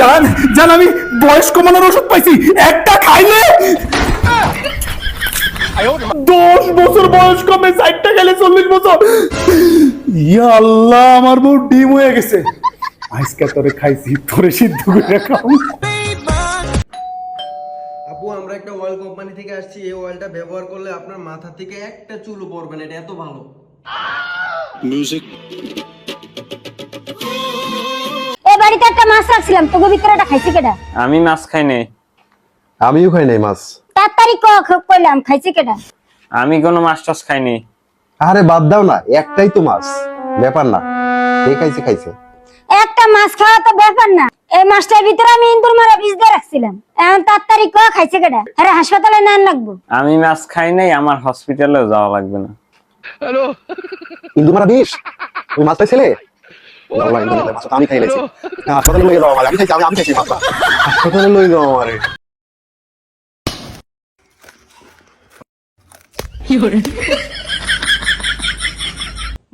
জান জান আমি বয়স কমানোর ওষুধ পাইছি। একটা খাইলে দশ বছর বয়স কমে ষাটটা খেলে চল্লিশ বছর। ইয়া আল্লাহ আমার বউ ডিম হয়ে গেছে। আজকে তোরে খাইছি তোরে সিদ্ধ করে খাও আপু আমরা একটা অয়েল কোম্পানি থেকে আসছি। এই অয়েলটা ব্যবহার করলে আপনার মাথা থেকে একটা চুলও পড়বে না এটা এত ভালো। এই বাড়িতে একটা মাছ রাখছিলাম তোকে ভিতরেটা খাইছি কেডা? আমি মাছ খাই নাই। আমিও খাই নাই মাছ। তাড়াতাড়ি ক কইলাম খাইছি কেডা? আমি কোনো মাছ টাছ খাইনি আরে বাদ দাও না একটাই তো মাছ। ব্যাপার না কে খাইছে খাইছে। একটা মাছ খাওয়া তো ব্যাপার না। এই মাছটার ভিতরে আমি ইন্দুর মারা বীজ দিয়ে রাখছিলাম। এখন তাড়াতাড়ি ক খাইছে কেডা? আরে হাসপাতালে নেন লাগবো। আমি মাছ খাই নাই আমার হসপিটালেও যাওয়া লাগবে না। ইন্দু মারা বিষ ওই মাছটা ছেলে আল্লাহ, ইন্দু মারা মাছটা আমি খাই লাইছি হাসপাতালে লয়ে যাও আমারে আমি খাইছি আমি আমি খাইছি মাছটা হাসপাতালে লয়ে যাও আমারে।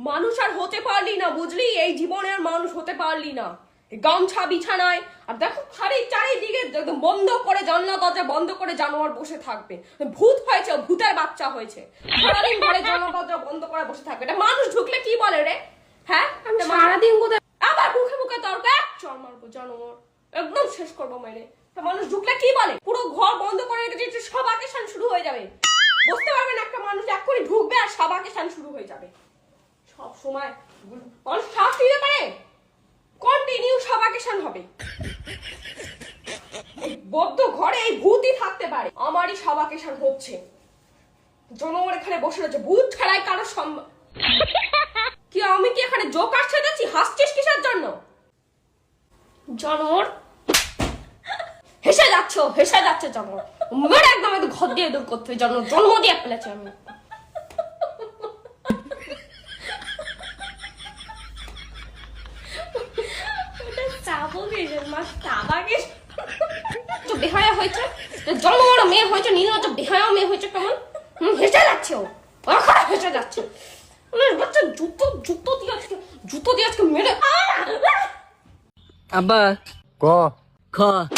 মানুষ আর হতে পারলি না বুঝলি? এই জীবনে আর মানুষ হতে পারলি না। গামছা বিছানায় আর দেখো খালি চারিদিকে একদম বন্ধ করে জানলা দরজা বন্ধ করে জানোয়ার বসে থাকবে। ভূত হয়েছে ভূতের বাচ্চা হয়েছে। সারাদিন ঘরে জানলা দরজা বন্ধ করে বসে থাকবে। এটা মানুষ ঢুকলে কি বলে রে? হ্যাঁ? সারাদিন কোথায়? আবার মুখে মুখে তর্ক? এক মারবো জানোয়ার একদম শেষ করব মেরে তা মানুষ ঢুকলে কি বলে? পুরো ঘর বন্ধ করে রেখেছে সব আকেশান শুরু হয়ে যাবে। বুঝতে পারবেন একটা মানুষ এক্ষুনি ঢুকবে আর সব আকেশান শুরু হয়ে যাবে। সব সময় মানুষ শ্বাস নিতে পারে? কন্টিনিউ সাবাকেশন হবে। এই বদ্ধ ঘরে এই ভূতই থাকতে পারে। আমারই সাবাকেশন হচ্ছে। জনগণ এখানে বসে রয়েছে। ভূত ছাড়াই কারও সম্ভব কি আমি কি এখানে জোকার সেজেছি হাসছিস কিসের জন্য? জনর হেসে যাচ্ছ, হেসে যাচ্ছে জনর মেরে একদম একদম ঘর দিয়ে দূর করতে জন্ম জন্ম দিয়ে ফেলেছে আমি। বেহায়া হয়েছে? জন্ম মেয়ে হয়েছে নীলজ বেহায়া মেয়ে হয়েছে কেমন হেসে যাচ্ছে ও। হেসে যাচ্ছে। উম, বাচ্চা জুতো জুতো দিয়ে আজকে জুতো দিয়ে আজকে মেরে আব্বা ক খ यार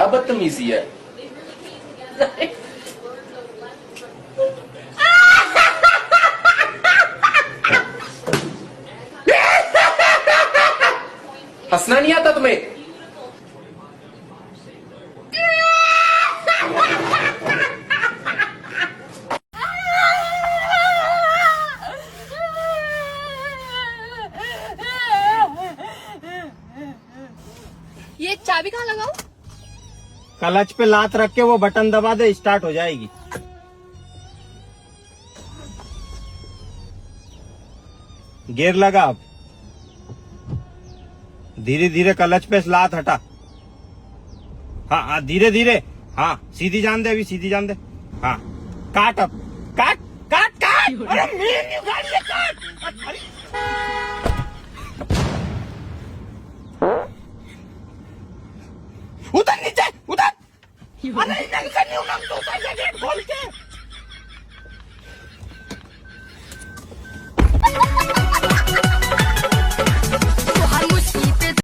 क्या बदतमीजी है? हंसना नहीं आता तुम्हें? ये चाबी कहाँ लगाओ क्लच पे लात रख के वो बटन दबा दे, स्टार्ट हो जाएगी। गियर लगा अब। धीरे धीरे क्लच पे लात हटा। हाँ हाँ धीरे धीरे हाँ सीधी जान दे अभी, सीधी जान दे। हाँ काट अब। काट काट काट! अरे मेरी गाड़ी काट! अरे! અરે નંગ કન્યુ નામ તો સાહેબ બોલતે